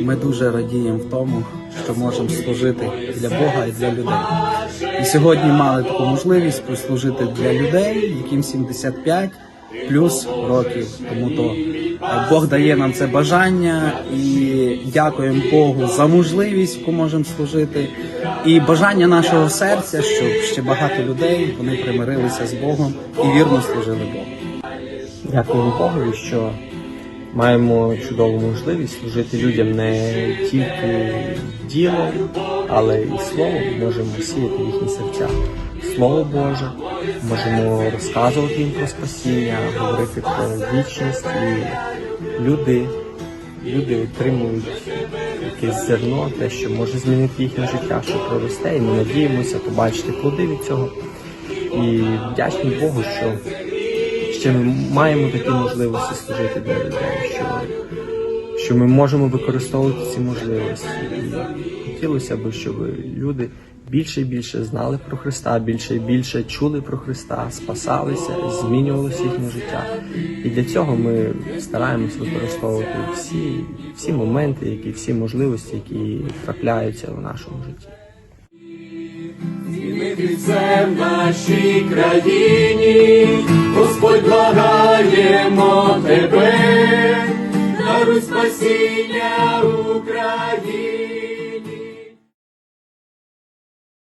Ми дуже радіємо в тому, що можемо служити для Бога і для людей. І сьогодні мали таку можливість послужити для людей, яким 75 плюс років. Тому то е, Бог дає нам це бажання і дякуємо Богу за можливість, яку можемо служити, і бажання нашого серця, щоб ще багато людей вони примирилися з Богом і вірно служили Богу. Дякуємо Богові, що маємо чудову можливість служити людям не тільки ділом, але і словом можемо сіяти їхні серця. Слово Боже, можемо розказувати їм про спасіння, говорити про вічність і люди, люди отримують якесь зерно, те, що може змінити їхнє життя, що проросте, і ми надіємося побачити плоди від цього. І вдячні Богу, що ще ми маємо такі можливості служити для людей, що, що ми можемо використовувати ці можливості. І хотілося б, щоб люди більше і більше знали про Христа, більше і більше чули про Христа, спасалися, змінювалося їхнє життя. І для цього ми стараємось використовувати всі, всі моменти, які всі можливості, які трапляються в нашому житті. Це в нашій країні, Господь благаємо тебе, даруй спасіння Україні.